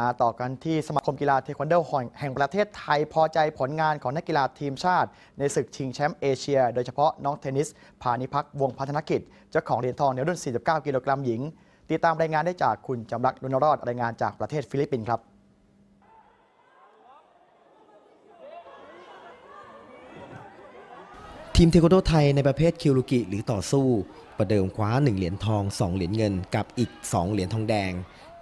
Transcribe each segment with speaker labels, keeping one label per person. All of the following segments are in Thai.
Speaker 1: มาต่อกันที่สมาคมกีฬาเทควันโดแห่งประเทศไทยพอใจผลงานของนักกีฬาทีมชาติ ในศึกชิงแชมป์เอเชีย โดยเฉพาะน้องเทนนิส พานิพักษ์วงพัฒนกิจ เจ้าของเหรียญทองในรุ่น 49 กิโลกรัมหญิง ติดตามรายงานได้จากคุณจำรักลุนรอดรายงานจากประเทศฟิลิปปินส์ครับ
Speaker 2: ทีมเทควันโดไทยในประเภทคิวรุกิหรือต่อสู้ ประเดิมคว้า 1 เหรียญทอง 2 เหรียญเงินกับอีก 2 เหรียญทองแดง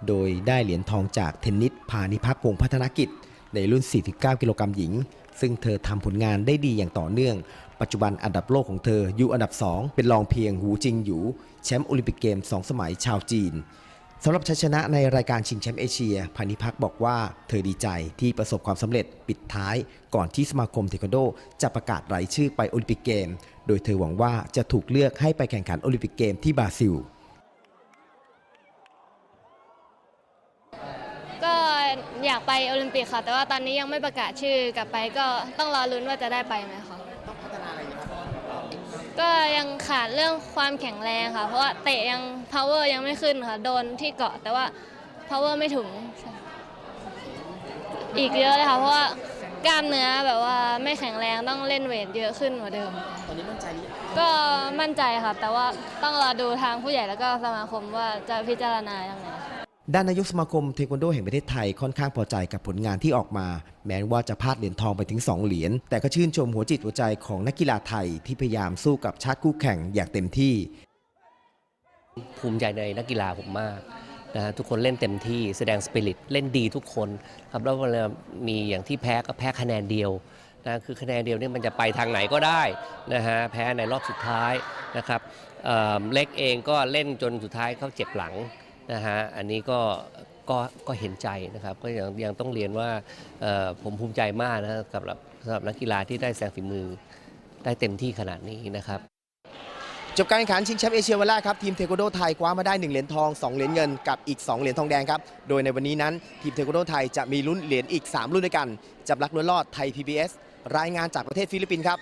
Speaker 2: โดยได้เหรียญทองจากเทนนิสพานิพักวงพัฒนกิจ ในรุ่น 49 กิโลกรัมหญิง ซึ่งเธอทำผลงานได้ดีอย่างต่อเนื่อง ปัจจุบันอันดับโลกของเธออยู่อันดับ 2 เป็นรองเพียงหูจิงหยูแชมป์โอลิมปิกเกม 2 สมัยชาวจีนสำหรับชัยชนะในรายการชิงแชมป์เอเชียพานิพักบอกว่าเธอดีใจที่ประสบความสำเร็จปิดท้ายก่อนที่สมาคมเทควันโด จะประกาศรายชื่อไปโอลิมปิกเกม โดยเธอหวังว่าจะถูกเลือกให้ไปแข่งขันโอลิมปิกเกมที่บราซิล
Speaker 3: ก็ อยากไปโอลิมปิกค่ะ แต่ว่าตอนนี้ยังไม่ประกาศชื่อกลับไปก็ต้องรอลุ้นว่าจะได้ไปไหมคะต้องพิจารณาอะไรก็ยังขาดเรื่องความแข็งแรงค่ะ เพราะว่าเตะยัง power ยังไม่ขึ้นค่ะ โดนที่เกาะแต่ว่า power ไม่ถึง อีกเยอะเลยค่ะ เพราะว่ากล้ามเนื้อแบบว่าไม่แข็งแรงต้องเล่นเวทเยอะขึ้นกว่าเดิม
Speaker 2: ตอนนี้มั่นใจหรือยัง
Speaker 3: ก็มั่นใจค่ะ แต่ว่าต้องรอดูทางผู้ใหญ่แล้วก็สมาคมว่าจะพิจารณายังไง
Speaker 2: ด้านนายกสมาคมเทควันโดแห่งประเทศไทยค่อนข้างพอใจกับผลงานที่ออกมา แม้ว่าจะพลาดเหรียญทองไปถึง 2 เหรียญแต่ก็ชื่นชมหัวจิตหัวใจของนักกีฬาไทยที่พยายามสู้กับชาติคู่แข่งอย่างเต็มที่
Speaker 4: ภูมิใจในนักกีฬาผมมากนะฮะทุกคนเล่นเต็มที่แสดงสปิริตเล่นดีทุกคนครับแล้วเวลามีอย่างที่แพ้ก็แพ้คะแนนเดียวนะคือคะแนนเดียวเนี่ยมันจะไปทางไหนก็ได้นะฮะแพ้ในรอบสุดท้ายนะครับเเล็กเองก็เล่นจนสุดท้ายเขาเจ็บหลัง นะฮะอันนี้ก็ก็ก็เห็นใจนะครับ ก็ยังยังต้องเรียนว่าผมภูมิใจมากนะครับสำหรับสำหรับนักกีฬาที่ได้แสดงฝีมือได้เต็มที่ขนาดนี้นะครับ
Speaker 2: จบการแข่งขันชิงแชมป์เอเชียวันแรกครับ ทีมเทควันโดไทยคว้ามาได้ 1 เหรียญทอง 2 เหรียญเงินกับอีก 2 เหรียญทองแดงครับ โดยในวันนี้นั้น ทีมเทควันโดไทยจะมีลุ้นเหรียญอีก 3 รุ่นด้วยกัน จับลักล้วนรอดไทย PBS รายงานจากประเทศฟิลิปปินส์ครับ